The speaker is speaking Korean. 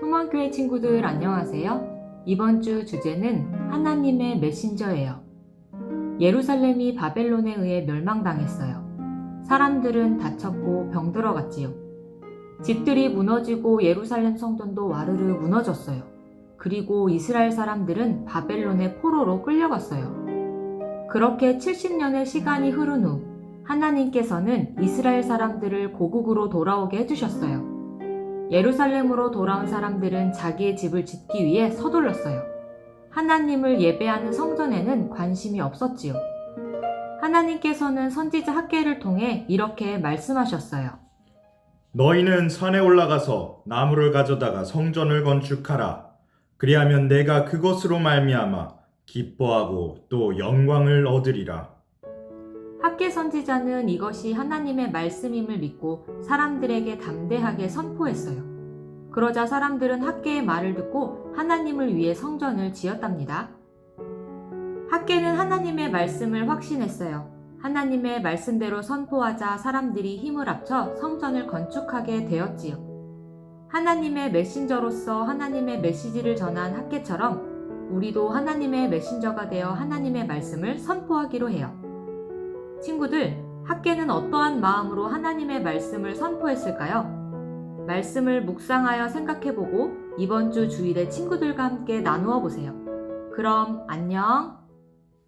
소망교회 친구들 안녕하세요. 이번 주 주제는 하나님의 메신저예요. 예루살렘이 바벨론에 의해 멸망당했어요. 사람들은 다쳤고 병들어 갔지요. 집들이 무너지고 예루살렘 성전도 와르르 무너졌어요. 그리고 이스라엘 사람들은 바벨론의 포로로 끌려갔어요. 그렇게 70년의 시간이 흐른 후 하나님께서는 이스라엘 사람들을 고국으로 돌아오게 해주셨어요. 예루살렘으로 돌아온 사람들은 자기의 집을 짓기 위해 서둘렀어요. 하나님을 예배하는 성전에는 관심이 없었지요. 하나님께서는 선지자 학계를 통해 이렇게 말씀하셨어요. 너희는 산에 올라가서 나무를 가져다가 성전을 건축하라. 그리하면 내가 그것으로 말미암아 기뻐하고 또 영광을 얻으리라. 학계 선지자는 이것이 하나님의 말씀임을 믿고 사람들에게 담대하게 선포했어요. 그러자 사람들은 학계의 말을 듣고 하나님을 위해 성전을 지었답니다. 학계는 하나님의 말씀을 확신했어요. 하나님의 말씀대로 선포하자 사람들이 힘을 합쳐 성전을 건축하게 되었지요. 하나님의 메신저로서 하나님의 메시지를 전한 학계처럼 우리도 하나님의 메신저가 되어 하나님의 말씀을 선포하기로 해요. 친구들, 학계는 어떠한 마음으로 하나님의 말씀을 선포했을까요? 말씀을 묵상하여 생각해보고 이번 주 주일에 친구들과 함께 나누어 보세요. 그럼 안녕!